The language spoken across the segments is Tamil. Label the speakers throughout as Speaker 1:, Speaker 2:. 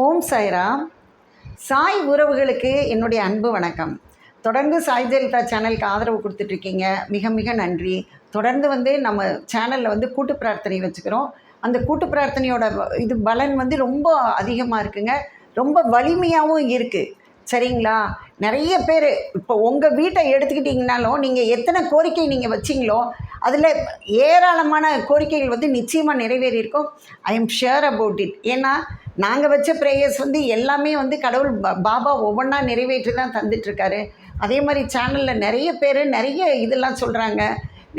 Speaker 1: ஓம் சாய்ராம். சாய் உறவுகளுக்கு என்னுடைய அன்பு வணக்கம். தொடர்ந்து சாய் ஜெயலலிதா சேனலுக்கு ஆதரவு கொடுத்துட்ருக்கீங்க. மிக மிக நன்றி. தொடர்ந்து வந்து நம்ம சேனலில் வந்து கூட்டு பிரார்த்தனை வச்சுக்கிறோம். அந்த கூட்டு பிரார்த்தனையோட இது பலன் வந்து ரொம்ப அதிகமாக இருக்குங்க. ரொம்ப வலிமையாகவும் இருக்குது சரிங்களா? நிறைய பேர் இப்போ உங்கள் வீட்டை எடுத்துக்கிட்டிங்கனாலும் நீங்கள் எத்தனை கோரிக்கை நீங்கள் வச்சிங்களோ அதில் ஏராளமான கோரிக்கைகள் வந்து நிச்சயமாக நிறைவேறியிருக்கும். I am sure about it ஏன்னா நாங்கள் வச்ச ப்ரேயர்ஸ் வந்து எல்லாமே வந்து கடவுள் பாபா ஒவ்வொன்றா நிறைவேற்றி தான் தந்துட்டுருக்காரு. அதே மாதிரி சேனலில் நிறைய பேர் நிறைய இதெல்லாம் சொல்கிறாங்க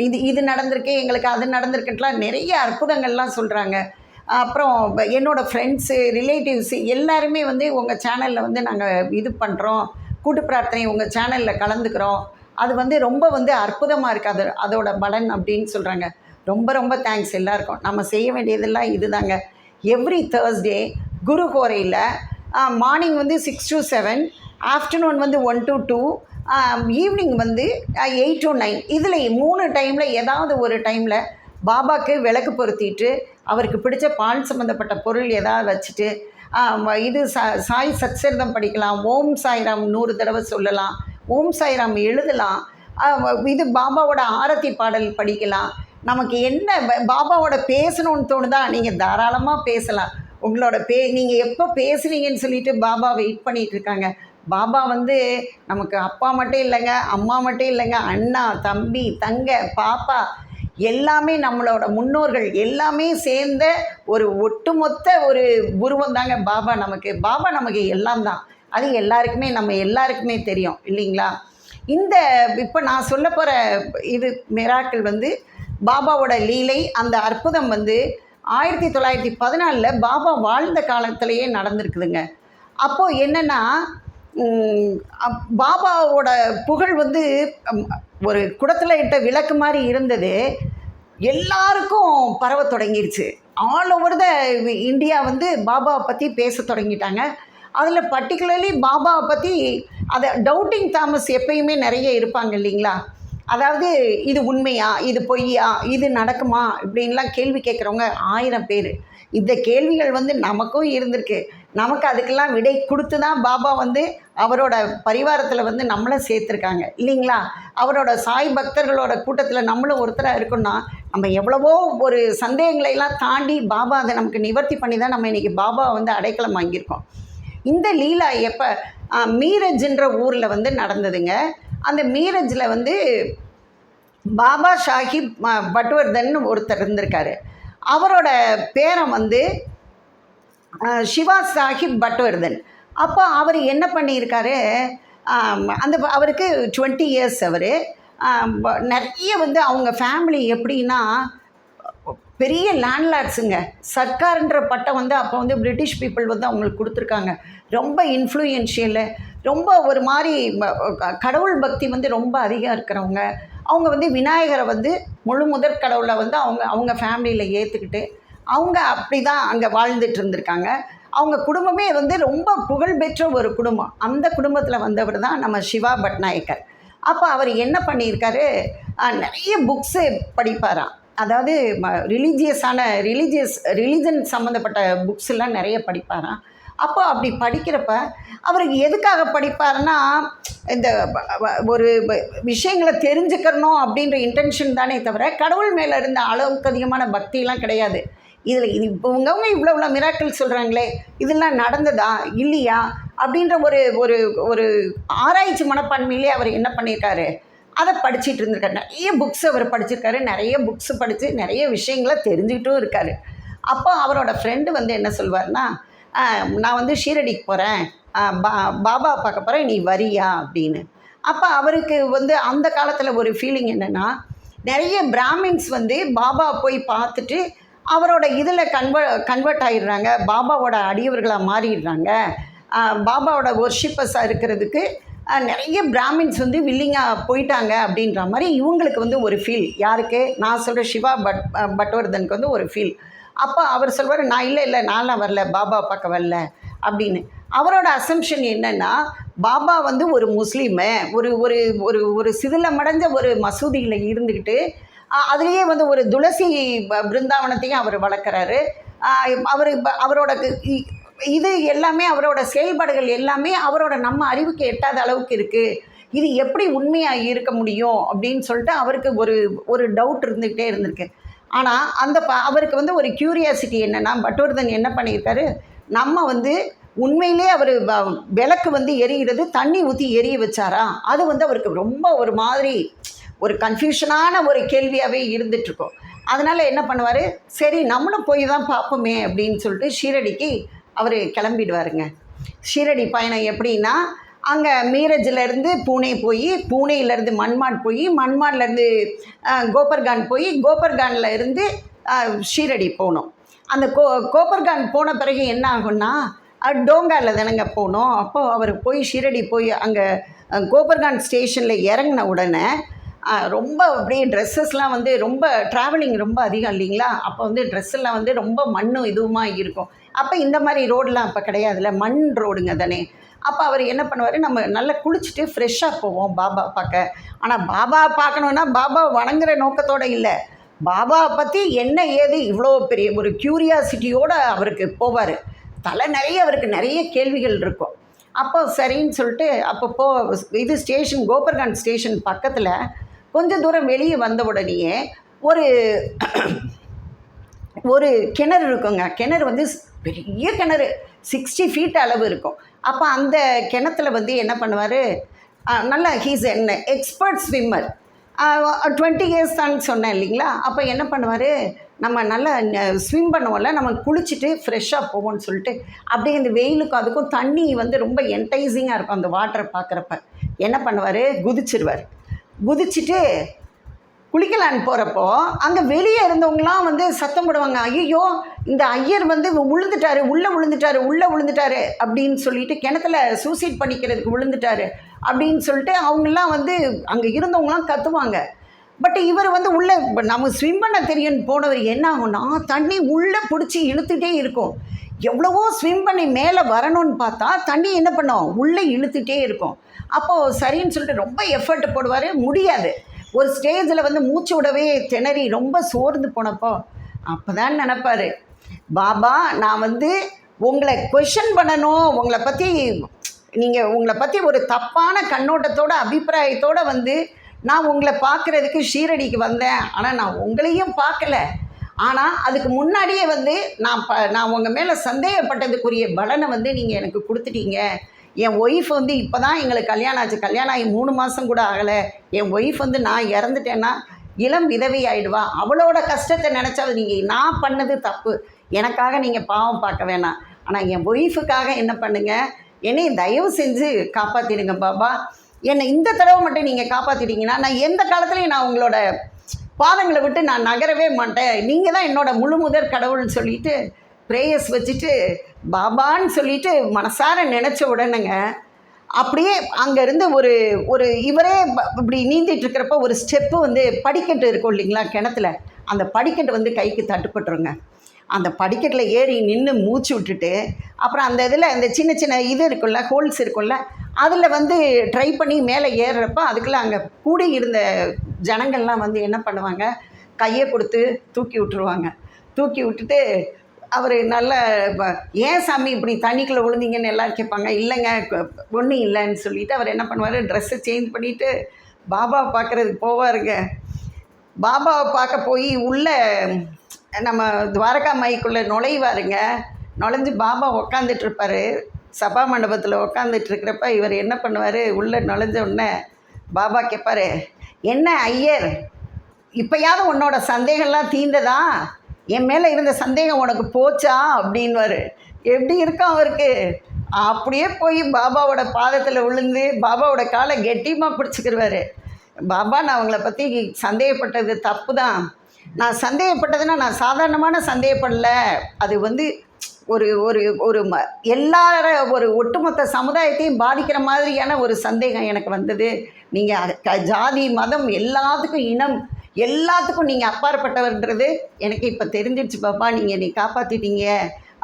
Speaker 1: இது இது நடந்திருக்கு எங்களுக்கு அது நடந்திருக்குன்ட்டுலாம் நிறைய அற்புதங்கள்லாம் சொல்கிறாங்க அப்புறம் என்னோடய ஃப்ரெண்ட்ஸு ரிலேட்டிவ்ஸு எல்லாருமே வந்து உங்கள் சேனலில் வந்து நாங்கள் இது பண்ணுறோம் கூட்டு பிரார்த்தனை உங்கள் சேனலில் கலந்துக்கிறோம். அது வந்து ரொம்ப வந்து அற்புதமாக இருக்குது அது அதோட பலன் அப்படின்னு சொல்கிறாங்க ரொம்ப ரொம்ப தேங்க்ஸ் எல்லாருக்கும். நம்ம செய்ய வேண்டியதெல்லாம் இதுதாங்க. எவ்ரி தேர்ஸ்டே குரு கோரையில் மார்னிங் வந்து சிக்ஸ் டு செவன் ஆஃப்டர்நூன் வந்து ஒன் டு டூ ஈவினிங் வந்து எயிட் டு நைன் இதில் மூணு டைமில் ஏதாவது ஒரு டைமில் பாபாக்கு விளக்கு பொருத்திட்டு அவருக்கு பிடிச்ச பால் சம்மந்தப்பட்ட பொருள் ஏதாவது வச்சுட்டு இது சா சாய் சச்சரிதம் படிக்கலாம் ஓம் சாய்ராம் நூறு தடவை சொல்லலாம் ஓம் சாய்ராம் எழுதலாம் இது பாபாவோட ஆரத்தி பாடல் படிக்கலாம் நமக்கு என்ன பாபாவோட பேசணும்னு தோணுதா நீங்கள் தாராளமாக பேசலாம். உங்களோட பே நீங்கள் எப்போ பேசுகிறீங்கன்னு சொல்லிட்டு பாபா வெயிட் பண்ணிகிட்டு இருக்காங்க. பாபா வந்து நமக்கு அப்பா மட்டும் இல்லைங்க அம்மா மட்டும் இல்லைங்க அண்ணா தம்பி தங்க பாப்பா எல்லாமே நம்மளோட முன்னோர்கள் எல்லாமே சேர்ந்த ஒரு ஒட்டுமொத்த ஒரு உருவம் தாங்க பாபா நமக்கு. பாபா நமக்கு எல்லாம் தான். அது எல்லாருக்குமே நம்ம எல்லாருக்குமே தெரியும் இல்லைங்களா? இந்த இப்போ நான் சொல்ல போகிற இது மிராக்கள் வந்து பாபாவோட லீலை அந்த அற்புதம் வந்து ஆயிரத்தி தொள்ளாயிரத்தி பதினாலில் பாபா வாழ்ந்த காலத்திலேயே நடந்திருக்குதுங்க. அப்போது என்னென்னா அப்- பாபாவோட புகழ் வந்து ஒரு குடத்தில் இட்ட விளக்கு மாதிரி இருந்தது. எல்லாருக்கும் பரவ தொடங்கிடுச்சு ஆல் ஓவர் த இந்தியா வந்து பாபாவை பற்றி பேச தொடங்கிட்டாங்க. அதில் பர்டிகுலர்லி பாபாவை பற்றி அதை டவுட்டிங் தாமஸ் எப்பயுமே நிறைய இருப்பாங்க இல்லைங்களா? அதாவது இது உண்மையா இது பொய்யா இது நடக்குமா இப்படின்லாம் கேள்வி கேட்குறவங்க ஆயிரம் பேர். இந்த கேள்விகள் வந்து நமக்கும் இருந்திருக்கு. நமக்கு அதுக்கெல்லாம் விடை கொடுத்து தான் பாபா வந்து அவரோட பரிவாரத்தில் வந்து நம்மளை சேர்த்துருக்காங்க. இல்லைங்களா? அவரோட சாய் பக்தர்களோட கூட்டத்தில் நம்மளும் ஒருத்தராக இருக்கோம்னா நம்ம எவ்வளவோ ஒரு சந்தேகங்களை எல்லாம் தாண்டி பாபா அதை நமக்கு நிவர்த்தி பண்ணி தான் நம்ம இன்றைக்கி பாபா வந்து அடைக்கலம் வாங்கியிருக்கோம். இந்த லீலா எப்போ மீரஜ்ன்ற ஊரில் வந்து நடந்ததுங்க. அந்த மீரஜில் வந்து பாபா ஷாஹிப் பட்வர்தன் ஒருத்தர் இருந்திருக்காரு. அவரோட பேரன் வந்து சிவா சாஹிப் பட்வர்தன் அப்போ அவர் என்ன பண்ணியிருக்காரு அந்த அவருக்கு டுவெண்ட்டி இயர்ஸ் அவர். நிறைய வந்து அவங்க ஃபேமிலி எப்படின்னா பெரிய லேண்ட்லார்ட்ஸுங்க. சர்க்கார்ன்ற பட்டம் வந்து அப்போ வந்து பிரிட்டிஷ் பீப்புள் வந்து அவங்களுக்கு கொடுத்துருக்காங்க. ரொம்ப இன்ஃப்ளூயன்ஷியலு. ரொம்ப ஒரு மாதிரி கடவுள் பக்தி வந்து ரொம்ப அதிகம் இருக்கிறவங்க அவங்க வந்து விநாயகரை வந்து முழு முதற் கடவுளை வந்து அவங்க அவங்க ஃபேமிலியில் ஏற்றுக்கிட்டு அவங்க அப்படி தான் அங்கே வாழ்ந்துட்டு இருந்திருக்காங்க. அவங்க குடும்பமே வந்து ரொம்ப புகழ்பெற்ற ஒரு குடும்பம். அந்த குடும்பத்தில் வந்தவர் தான் நம்ம சிவா பட்நாயக்கர். அப்போ அவர் என்ன பண்ணியிருக்காரு? நிறைய புக்ஸு படிப்பாராம். அதாவது ரிலீஜியஸான ரிலீஜியஸ் ரிலீஜன் சம்மந்தப்பட்ட புக்ஸ் எல்லாம் நிறைய படிப்பாராம். அப்போ அப்படி படிக்கிறப்ப அவருக்கு எதுக்காக படிப்பாருன்னா இந்த ஒரு விஷயங்களை தெரிஞ்சுக்கணும் அப்படின்ற இன்டென்ஷன் தானே தவிர கடவுள் மேலே இருந்த அளவுக்கு அதிகமான பக்தியெலாம் கிடையாது. இதில் இது இப்போ இவங்கவுங்க இவ்வளோ இவ்வளோ மிராக்கள் சொல்கிறாங்களே இதெல்லாம் நடந்ததா இல்லையா அப்படின்ற ஒரு ஒரு ஒரு ஆராய்ச்சி மனப்பான்மையிலே அவர் என்ன பண்ணியிருக்காரு? அதை படிச்சுட்டு இருந்திருக்காரு. நிறைய புக்ஸ் அவர் படிச்சிருக்காரு நிறைய புக்ஸ் படித்து நிறைய விஷயங்களை தெரிஞ்சுக்கிட்டும் இருக்காரு. அப்போ அவரோட ஃப்ரெண்டு வந்து என்ன சொல்வார்னா நான் வந்து ஷீரடிக்கு போகிறேன் பா பாபா பார்க்க போகிறேன் நீ வரியா? அப்படின்னு. அப்போ அவருக்கு வந்து அந்த காலத்தில் ஒரு ஃபீலிங் என்னென்னா நிறைய பிராமின்ஸ் வந்து பாபா போய் பார்த்துட்டு அவரோட இதில் கன்வ கன்வெர்ட் ஆகிடுறாங்க பாபாவோட அடியவர்களாக மாறிடுறாங்க. பாபாவோட ஒர்ஷிப்பஸாக இருக்கிறதுக்கு நிறைய பிராமின்ஸ் வந்து வில்லிங்காக போயிட்டாங்க அப்படின்ற மாதிரி இவங்களுக்கு வந்து ஒரு ஃபீல் யாருக்கு? நான் சொல்கிற சிவா பட் பட்வர்தனுக்கு வந்து ஒரு ஃபீல் அப்போ அவர் சொல்வார் நான் இல்லை இல்லை நான்லாம் வரல பாபா பார்க்க வரல. அப்படின்னு. அவரோட அசம்ஷன் என்னன்னா பாபா வந்து ஒரு முஸ்லீமு ஒரு ஒரு ஒரு ஒரு சிதிலமடைஞ்ச ஒரு மசூதியில் இருந்துக்கிட்டு அதுலேயே வந்து ஒரு துளசி பிருந்தாவனத்தையும் அவர் வளர்க்குறாரு. அவர் அவரோட இ- இது எல்லாமே அவரோட செயல்பாடுகள் எல்லாமே அவரோட நம்ம அறிவுக்கு எட்டாத அளவுக்கு இருக்குது இது எப்படி உண்மையாக இருக்க முடியும்? அப்படின்னு சொல்லிட்டு அவருக்கு ஒரு ஒரு டவுட் இருந்துக்கிட்டே இருந்திருக்கு. ஆனால் அந்த ப அவருக்கு வந்து ஒரு க்யூரியாசிட்டி என்னென்னா பட்டவர்தன் என்ன பண்ணியிருக்காரு? நம்ம வந்து உண்மையிலே அவர் விளக்கு வந்து எரிகிறது தண்ணி ஊற்றி எரிய வச்சாரா? அது வந்து அவருக்கு ரொம்ப ஒரு மாதிரி ஒரு கன்ஃபியூஷனான ஒரு கேள்வியாகவே இருந்துகிட்ருக்கோம் அதனால் என்ன பண்ணுவார்? சரி நம்மளும் போய் தான் பார்ப்போமே அப்படின்னு சொல்லிட்டு ஷீரடிக்கு அவர் கிளம்பிடுவாருங்க. ஷீரடி பயணம் எப்படின்னா அங்கே மீரஜ்லேருந்து பூனே போய் பூனேயிலேருந்து மன்மாட் போய் மன்மாட்லேருந்து கோபர்கான் போய் கோபர்கானில் இருந்து ஷீரடி போகணும் அந்த கோ கோபர்கான் போன பிறகு என்ன ஆகும்னா டோங்காவில் தானங்க போனோம். அப்போது அவர் போய் ஷீரடி போய் அங்கே கோபர்கான் ஸ்டேஷனில் இறங்கின உடனே ரொம்ப அப்படியே ட்ரெஸ்ஸஸ்லாம் வந்து ரொம்ப ட்ராவலிங் ரொம்ப அதிகம் இல்லைங்களா? அப்போ வந்து ட்ரெஸ் எல்லாம் வந்து ரொம்ப மண்ணும் இதுவுமா இருக்கும். அப்போ இந்த மாதிரி ரோடெலாம் அப்போ கிடையாதுல்ல மண் ரோடுங்க தானே. அப்போ அவர் என்ன பண்ணுவார் நம்ம நல்லா குளிச்சுட்டு ஃப்ரெஷ்ஷாக போவோம் பாபா பார்க்க. ஆனால் பாபா பார்க்கணுன்னா பாபா வணங்குற நோக்கத்தோடு இல்லை. பாபா பற்றி என்ன ஏது இவ்வளோ பெரிய ஒரு க்யூரியாசிட்டியோடு அவருக்கு போவார். தலை நிறைய அவருக்கு நிறைய கேள்விகள் இருக்கும். அப்போ சரின்னு சொல்லிட்டு அப்போ போ இது ஸ்டேஷன் கோபர்கான் ஸ்டேஷன் பக்கத்தில் கொஞ்சம் தூரம் வெளியே வந்த உடனேயே ஒரு ஒரு கிணறு இருக்குங்க. கிணறு வந்து பெரிய கிணறு. சிக்ஸ்டி ஃபீட் அளவு இருக்கும். அப்போ அந்த கிணத்துல வந்து என்ன பண்ணுவார்? நல்லா ஹீஸ் என்ன எக்ஸ்பர்ட் ஸ்விம்மர் டுவெண்ட்டி இயர்ஸ் தான் சொன்னேன் இல்லைங்களா? அப்போ என்ன பண்ணுவார்? நம்ம நல்லா ஸ்விம் பண்ணுவோம்ல நம்ம குளிச்சுட்டு ஃப்ரெஷ்ஷாக போவோம்னு சொல்லிட்டு அப்படியே இந்த வெயிலுக்கும் அதுக்கும் தண்ணி வந்து ரொம்ப என்டைசிங்காக இருக்கும் அந்த வாட்டரை பார்க்குறப்ப என்ன பண்ணுவார்? குதிச்சிருவார். குதிச்சுட்டு குளிக்கலான்னு போகிறப்போ அங்கே வெளியே இருந்தவங்களாம் வந்து சத்தம் போடுவாங்க. ஐயோ இந்த ஐயர் வந்து விழுந்துட்டாரு உள்ளே விழுந்துட்டாரு உள்ளே விழுந்துட்டாரு அப்படின்னு சொல்லிட்டு கிணத்துல சூசைட் பண்ணிக்கிறதுக்கு விழுந்துட்டாரு அப்படின்னு சொல்லிட்டு அவங்களாம் வந்து அங்கே இருந்தவங்களாம் கத்துவாங்க. பட் இவர் வந்து உள்ளே நம்ம ஸ்விம் பண்ண தெரியும்னு போனவர் என்ன ஆகும்னா தண்ணி உள்ளே பிடிச்சி இழுத்துட்டே இருக்கும். எவ்வளவோ ஸ்விம் பண்ணி மேலே வரணும்னு பார்த்தா தண்ணி என்ன பண்ணும்? உள்ளே இழுத்துட்டே இருக்கும். அப்போது சரின்னு சொல்லிட்டு ரொம்ப எஃபர்ட் போடுவார் முடியாது. ஒரு ஸ்டேஜில் வந்து மூச்சு விடவே திணறி ரொம்ப சோர்ந்து போனப்போ அப்போ தான் நினப்பார் பாபா நான் வந்து உங்களை கொஷன் பண்ணணும். உங்களை பற்றி நீங்கள் உங்களை பற்றி ஒரு தப்பான கண்ணோட்டத்தோட அபிப்பிராயத்தோட வந்து நான் உங்களை பார்க்குறதுக்கு ஷீரடிக்கு வந்தேன். ஆனால் நான் உங்களையும் பார்க்கல. ஆனால் அதுக்கு முன்னாடியே வந்து நான் ப நான் உங்கள் மேலே சந்தேகப்பட்டதுக்குரிய பலனை வந்து நீங்கள் எனக்கு கொடுத்துட்டீங்க. என் ஒய்ஃப் வந்து இப்போ தான் எங்களுக்கு கல்யாணம் ஆச்சு. கல்யாணம் ஆகி மூணு மாதம் கூட ஆகலை. என் ஒய்ஃப் வந்து நான் இறந்துட்டேன்னா இளம் விதவை ஆயிடுவா. அவளோட கஷ்டத்தை நினச்சா நீங்கள் நான் பண்ணது தப்பு. எனக்காக நீங்கள் பாவம் பார்க்க வேணாம். ஆனால் என் ஒய்ஃபுக்காக என்ன பண்ணுங்கள் என்னை தயவு செஞ்சு காப்பாற்றிடுங்க பாபா. என்னை இந்த தடவை மட்டும் நீங்கள் காப்பாற்றிட்டீங்கன்னா நான் எந்த காலத்துலையும் நான் உங்களோட பாதங்களை விட்டு நான் நகரவே மாட்டேன். நீங்கள் தான் என்னோட முழு முதற் கடவுள்னு சொல்லிட்டு ப்ரேயர்ஸ் வச்சுட்டு பாபான்னு சொல்லிட்டு மனசார நினச்ச உடனேங்க அப்படியே அங்கேருந்து ஒரு ஒரு இவரே இப்படி நீந்திட்டு இருக்கிறப்ப ஒரு ஸ்டெப்பு வந்து படிக்கட்டு இருக்கும் இல்லைங்களா கிணத்துல. அந்த படிக்கட்டு வந்து கைக்கு தட்டுப்பட்டுருங்க. அந்த படிக்கட்டில் ஏறி நின்று மூச்சு விட்டுட்டு அப்புறம் அந்த இதில் அந்த சின்ன சின்ன இது இருக்குல்ல ஹோல்ஸ் இருக்குல்ல அதில் வந்து ட்ரை பண்ணி மேலே ஏறுறப்ப அதுக்குள்ளே அங்கே கூடி இருந்த ஜனங்கள்லாம் வந்து என்ன பண்ணுவாங்க கையை கொடுத்து தூக்கி விட்டுருவாங்க. தூக்கி விட்டுட்டு அவர் நல்ல ஏன் சாமி இப்படி தண்ணிக்குள்ளே விழுந்தீங்கன்னு எல்லோரும் கேட்பாங்க இல்லைங்க ஒன்றும் இல்லைன்னு சொல்லிட்டு அவர் என்ன பண்ணுவார் ட்ரெஸ்ஸை சேஞ்ச் பண்ணிவிட்டு பாபாவை பார்க்குறதுக்கு போவாருங்க. பாபாவை பார்க்க போய் உள்ளே நம்ம துவாரகா மைக்குள்ளே நுழைவாருங்க. நுழைஞ்சு பாபா உக்காந்துட்டு இருப்பாரு. சபா மண்டபத்தில் உக்காந்துட்டுருக்கிறப்ப இவர் என்ன பண்ணுவார் உள்ளே நுழைஞ்ச உடனே பாபா கேட்பாரு என்ன ஐயர் இப்போயாவது உன்னோட சந்தேகம்லாம் தீர்ந்ததா? என் மேலே இருந்த சந்தேகம் உனக்கு போச்சா? அப்படின்வாரு எப்படி இருக்கான் அவருக்கு? அப்படியே போய் பாபாவோட பாதத்தில் விழுந்து பாபாவோட காலை கெட்டியமாக பிடிச்சிக்கிருவாரு. பாபா நான் அவங்கள பற்றி சந்தேகப்பட்டது தப்பு தான் நான் சந்தேகப்பட்டதுன்னா நான் சாதாரணமான சந்தேகப்படல. அது வந்து ஒரு ஒரு ஒரு ம எல்லார ஒரு ஒட்டுமொத்த சமுதாயத்தையும் பாதிக்கிற மாதிரியான ஒரு சந்தேகம் எனக்கு வந்தது. நீங்கள் ஜாதி மதம் எல்லாத்துக்கும் இனம் எல்லாத்துக்கும் நீங்கள் அப்பாற்பட்டவர்ன்றது எனக்கு இப்போ தெரிஞ்சிடுச்சு பாப்பா நீங்கள் என்னை காப்பாற்றிட்டீங்க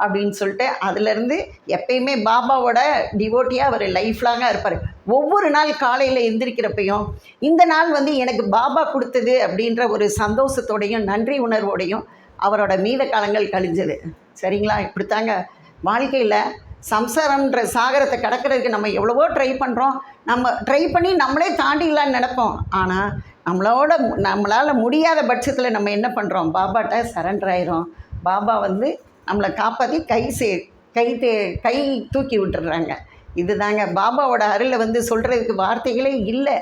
Speaker 1: அப்படின்னு சொல்லிட்டு அதுலேருந்து எப்பயுமே பாபாவோட டிவோட்டியாக அவர் லைஃப் லாங்காக இருப்பார். ஒவ்வொரு நாள் காலையில் எந்திரிக்கிறப்பையும் இந்த நாள் வந்து எனக்கு பாபா கொடுத்தது அப்படின்ற ஒரு சந்தோஷத்தோடையும் நன்றி உணர்வோடையும் அவரோட மீத காலங்கள் கழிஞ்சது. சரிங்களா? இப்படித்தாங்க. வாழ்க்கையில் சம்சாரம்ன்ற சாகரத்தை கடக்கிறதுக்கு நம்ம எவ்வளவோ ட்ரை பண்ணுறோம் நம்ம ட்ரை பண்ணி நம்மளே தாண்டிடலான்னு நினைப்போம். ஆனால் நம்மளோட நம்மளால் முடியாத பட்சத்தில் நம்ம என்ன பண்ணுறோம் பாபாட்ட சரண்டர் ஆயிரும். பாபா வந்து நம்மளை காப்பாற்றி கை சே கை தே கை தூக்கி விட்டுடுறாங்க இதுதாங்க. பாபாவோட அருளை வந்து சொல்கிறதுக்கு வார்த்தைகளே இல்லை.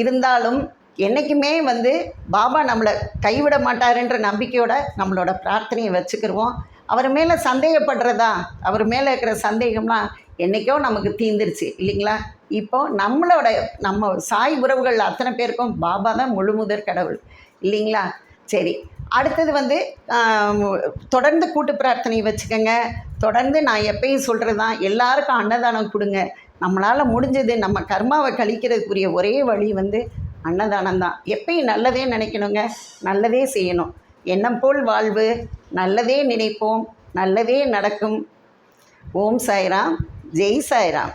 Speaker 1: இருந்தாலும் என்றைக்குமே வந்து பாபா நம்மளை கைவிட மாட்டாருன்ற நம்பிக்கையோட நம்மளோட பிரார்த்தனையை வச்சுக்கிடுவோம் அவர் மேலே சந்தேகப்படுறதா? அவர் மேலே இருக்கிற சந்தேகம்லாம் என்றைக்கோ நமக்கு தீந்துருச்சு. இல்லைங்களா? இப்போ நம்மளோட நம்ம சாய் உறவுகள் அத்தனை பேருக்கும் பாபா தான் முழுமுதற் கடவுள். இல்லைங்களா? சரி. அடுத்தது வந்து தொடர்ந்து கூட்டு பிரார்த்தனை வச்சுக்கோங்க. தொடர்ந்து நான் எப்பயும் சொல்கிறது தான் எல்லாருக்கும் அன்னதானம் கொடுங்க. நம்மளால் முடிஞ்சது நம்ம கர்மாவை கழிக்கிறதுக்குரிய ஒரே வழி வந்து அன்னதானம் தான். எப்பயும் நல்லதே நினைக்கணுங்க. நல்லதே செய்யணும். எண்ணம் போல் வாழ்வு நல்லதே நினைப்போம் நல்லதே நடக்கும். ஓம் சாய்ராம். ஜெய் சாய்ராம்.